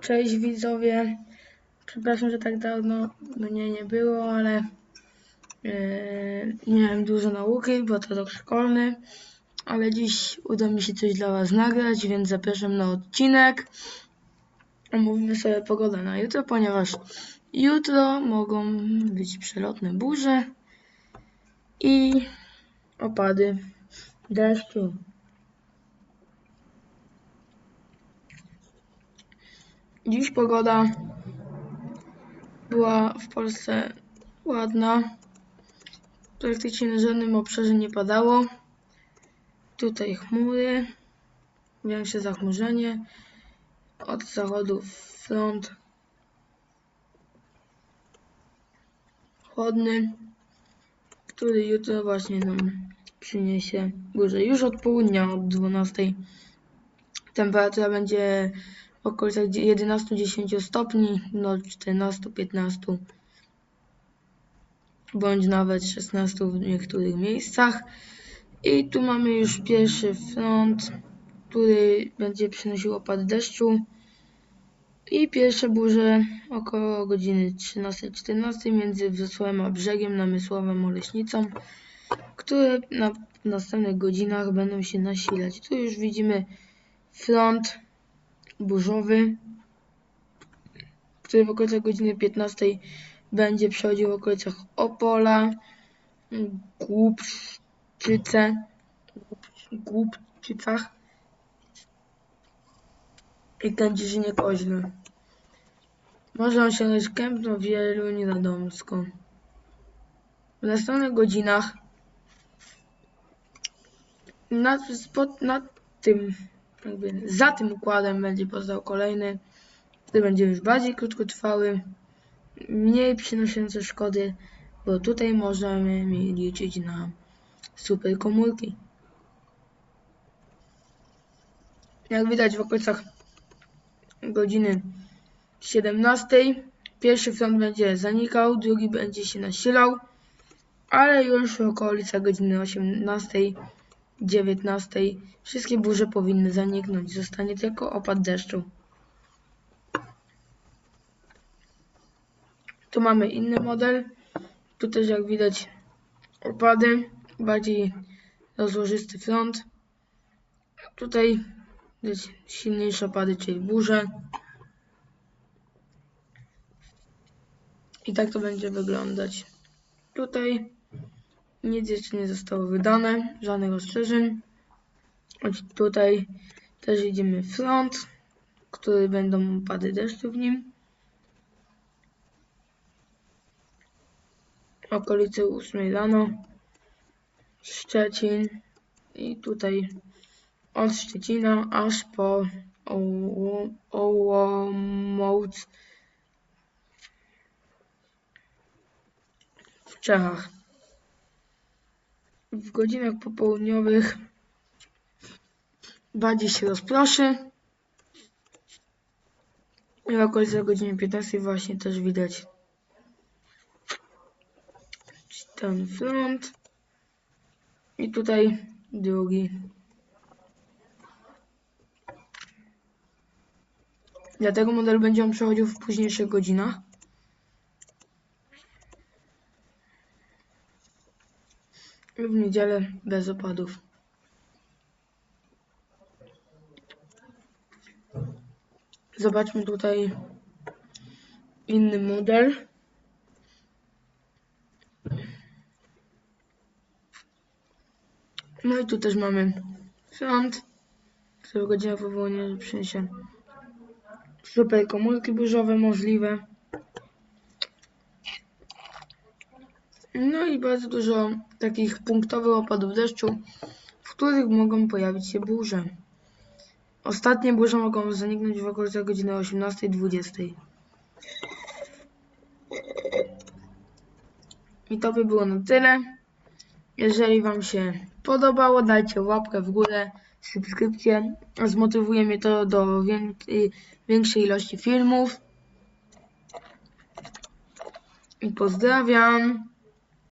Cześć widzowie. Przepraszam, że tak dawno mnie nie było, ale yy, miałem dużo nauki, bo to rok szkolny. Ale dziś uda mi się coś dla Was nagrać, więc zapraszam na odcinek. Omówimy sobie pogodę na jutro, ponieważ jutro mogą być przelotne burze i opady deszczu. Dziś pogoda była w Polsce ładna. Praktycznie na żadnym obszarze nie padało. Tutaj chmury, większe zachmurzenie. Od zachodu front chłodny, który jutro właśnie nam przyniesie burzę. Już od południa, od 12 temperatura będzie w okolicach 11-10 stopni, no 14-15 bądź nawet 16 w niektórych miejscach. I tu mamy już pierwszy front, który będzie przynosił opad deszczu. I pierwsze burze około godziny 13-14 między Wrocławiem a brzegiem Namysłowem Oleśnicą, które na, następnych godzinach będą się nasilać. Tu już widzimy front burzowy, który w okolicach godziny 15 będzie przechodził w okolicach Opola, Głubczyce, Głubczycach i Kędzierzynie Koźle. Może osiągnąć Kępno, Wieluń Radomsko. W następnych godzinach nad, spod, nad tym, jakby za tym układem będzie powstał kolejny, który będzie już bardziej krótkotrwały, mniej przynoszący szkody, bo tutaj możemy liczyć na super komórki. Jak widać w okolicach godziny 17 pierwszy front będzie zanikał, drugi będzie się nasilał, ale już w okolicach godziny 18 19 wszystkie burze powinny zaniknąć. Zostanie tylko opad deszczu. Tu mamy inny model. Tu też jak widać opady, bardziej rozłożysty front. Tutaj widać silniejsze opady, czyli burze. I tak to będzie wyglądać. Tutaj nic jeszcze nie zostało wydane, żadnych ostrzeżeń. Tutaj też idziemy front, który będą opady deszczu w nim. Okolice 8 rano. Szczecin i tutaj od Szczecina aż po Oło- Olomouc w Czechach. W godzinach popołudniowych bardziej się rozproszy. I w okolicach godziny 15 właśnie też widać ten front. I tutaj drugi. Dlatego model będzie on przechodził w późniejszych godzinach. W niedzielę bez opadów. Zobaczmy tutaj inny model. No i tu też mamy front, który w godzinach powołania przyniesie super komórki burzowe możliwe. No i bardzo dużo takich punktowych opadów deszczu, w których mogą pojawić się burze. Ostatnie burze mogą zaniknąć w okolicach godziny 18-20. I to by było na tyle. Jeżeli Wam się podobało, dajcie łapkę w górę, subskrypcję. Zmotywuje mnie to do większej ilości filmów. I pozdrawiam.